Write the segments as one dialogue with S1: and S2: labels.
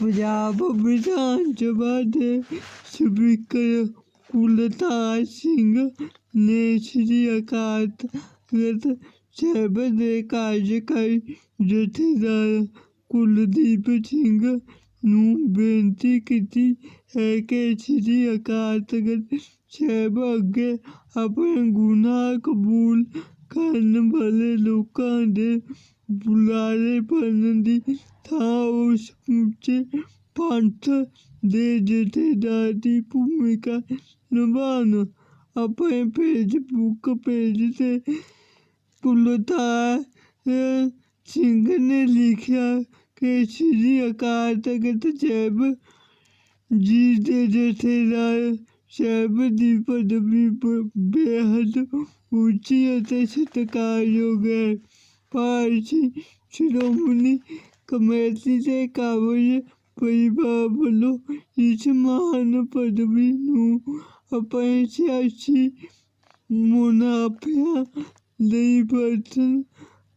S1: ਪੰਜਾਬ ਵਿਧਾਨ ਸਭਾ ਦੇ ਸਪੀਕਰ ਕੁਲਤਾਰ ਸਿੰਘ ਨੇ ਸ੍ਰੀ ਅਕਾਲ ਤਖਤ ਸਾਹਿਬ ਦੇ ਕਾਰਜਕਾਰੀ ਜਥੇਦਾਰ ਕੁਲਦੀਪ ਸਿੰਘ ਨੂੰ ਬੇਨਤੀ ਕੀਤੀ ਹੈ ਕਿ ਸ੍ਰੀ ਅਕਾਲ ਤਖਤ ਸਾਹਿਬ ਅੱਗੇ ਆਪਣੇ ਗੁਨਾਹ ਕਬੂਲ ਕਰਨ ਵਾਲੇ ਲੋਕਾਂ ਦੇ ਬੁਲਾਰੇ ਬਣਨ ਦੀ ਥਾਂ ਉਸ ਸਮੁੱਚੇ ਪੰਥ ਦੇ ਜਥੇਦਾਰ ਦੀ ਭੂਮਿਕਾ ਨਿਭਾਉਣ। ਆਪਣੇ ਫੇਸਬੁੱਕ ਪੇਜ ਤੇ ਕੁਲਤਾਰ ਸਿੰਘ ਨੇ ਲਿਖਿਆ ਕਿ ਸ੍ਰੀ ਅਕਾਲ ਤਖਤ ਸਾਹਿਬ ਜੀ ਦੇ ਜਥੇਦਾਰ ਸਾਹਿਬ ਦੀ ਪਦਵੀ ਬ- ਬੇਹੱਦ ਉੱਚੀ ਅਤੇ ਸਤਿਕਾਰਯੋਗ ਹੈ। ਭਾਰਤੀ ਸ਼੍ਰੋਮਣੀ ਕਮੇਟੀ ਦੇ ਕਾਬਜ ਪਰਿਵਾਰ ਵੱਲੋਂ ਇਸ ਮਹਾਨ ਪਦਵੀ ਨੂੰ ਆਪਣੇ ਸਿਆਸੀ ਮੁਨਾਫਿਆਂ ਲਈ ਵਰਤਣ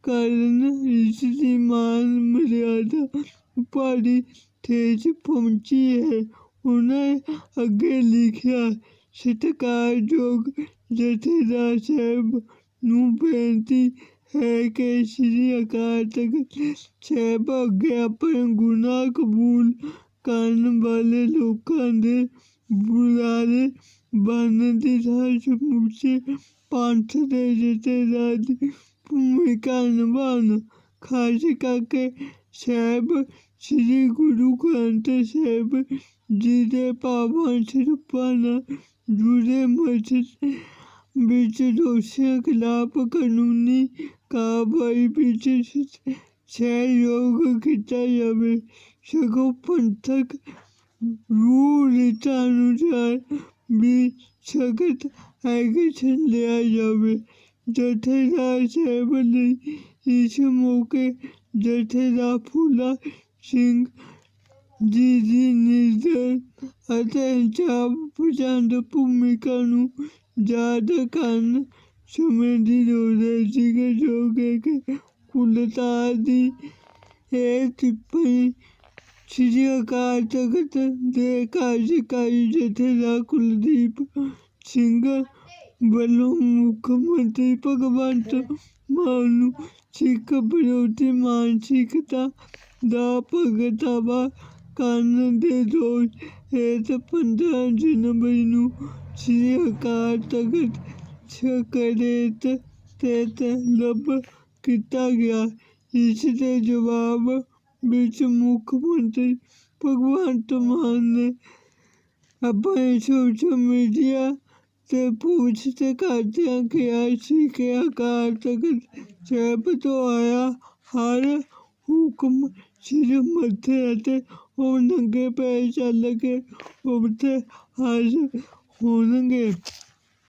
S1: ਕਾਰਨ ਇਸ ਦੀ ਮਾਨ ਮਰਿਆਦਾ ਭਾਰੀ ਠੇਸ ਪਹੁੰਚੀ ਹੈ। ਉਹਨਾਂ ਅੱਗੇ ਲਿਖਿਆ ਸਤਿਕਾਰਯੋਗ ਜਥੇਦਾਰ ਸਾਹਿਬ ਨੂੰ ਬੇਨਤੀ ਹੈ ਕਿ ਸ੍ਰੀ ਅਕਾਲ ਤਖਤ ਸਾਹਿਬ ਅੱਗੇ ਆਪਣੇ ਗੁਨਾਹ ਕਬੂਲ ਕਰਨ ਵਾਲੇ ਲੋਕਾਂ ਦੇ ਬੁਲਾਰੇ ਬਣਨ ਦੀ ਥਾਂ ਸਮੁੱਚੇ ਪੰਥ ਦੇ ਜਥੇਦਾਰ ਦੀ ਭੂਮਿਕਾ ਨਿਭਾਉਣ ਖਾਸ ਕਰਕੇ ਸਾਹਿਬ, ਸ੍ਰੀ ਗੁਰੂ ਗ੍ਰੰਥ ਸਾਹਿਬ ਜੀ ਦੇ ਪਾਵਨ ਸਰੂਪਾਂ ਨਾਲ ਜੁੜੇ ਮਸਜਿਦ ਵਿੱਚ ਦੋਸ਼ੀਆਂ ਖਿਲਾਫ ਕਾਨੂੰਨੀ ਕਾਰਵਾਈ ਵਿੱਚ ਸ- ਸਹਿਯੋਗ ਕੀਤਾ ਜਾਵੇ। ਸਗੋਂ ਪੰਥਕ ਰੂਲ ਰੀਤਾਂ ਅਨੁਸਾਰ ਵੀ ਸਖਤ ਐਕਸ਼ਨ ਲਿਆ ਜਾਵੇ। ਜਥੇਦਾਰ ਸਾਹਿਬ ਲਈ ਇਸ ਮੌਕੇ ਜਥੇਦਾਰ ਫੂਲਾ ਸਿੰਘ ਜੀ ਦੀ ਨਿਰਦਲ ਅਤੇ ਇਨਸਾਫ ਪਸੰਦ ਭੂਮਿਕਾ ਨੂੰ ਯਾਦ ਕਰਨ ਸਮੇਂ ਦੀ ਲੋੜ ਹੈ। ਜਿਗਰ ਜੋ ਕਿ ਕੁਲਤਾਰ ਦੀ ਇਹ ਟਿੱਪਣੀ ਸ੍ਰੀ ਅਕਾਲ ਤਖਤ ਦੇ ਕਾਰਜਕਾਰੀ ਜਥੇਦਾਰ ਕੁਲਦੀਪ ਸਿੰਘ ਵੱਲੋਂ ਮੁੱਖ ਮੰਤਰੀ ਭਗਵੰਤ ਮਾਨ ਨੂੰ ਸਿੱਖ ਵਿਰੋਧੀ ਮਾਨਸਿਕਤਾ ਦਾ ਪ੍ਰਗਟਾਵਾ ਕਰਨ ਦੇ ਦੋਸ਼ ਹੇਠ 15 ਜਨਵਰੀ ਨੂੰ ਸ੍ਰੀ ਅਕਾਲ ਤਖਤ ਸਕਰੇਤ ਤੇ ਤਲਬ ਕੀਤਾ ਗਿਆ। ਇਸ ਦੇ ਜਵਾਬ ਵਿੱਚ ਮੁੱਖ ਮੰਤਰੀ ਭਗਵੰਤ ਮਾਨ ਨੇ ਆਪਣੇ ਸੋਸ਼ਲ ਮੀਡੀਆ ਤੇ ਪੁੱਛ ਕਰਦਿਆਂ ਕਿਹਾ ਸੀ ਕਿ ਅਕਾਲ ਤਖਤ ਸਾਹਿਬ ਤੋਂ ਆਇਆ ਹਰ ਹੁਕਮ ਸਿਰ ਮੱਥੇ ਅਤੇ ਉਹ ਨੰਗੇ ਪੈਰ ਚੱਲ ਕੇ ਉੱਥੇ ਹਾਜ਼ਰ ਹੋਣਗੇ।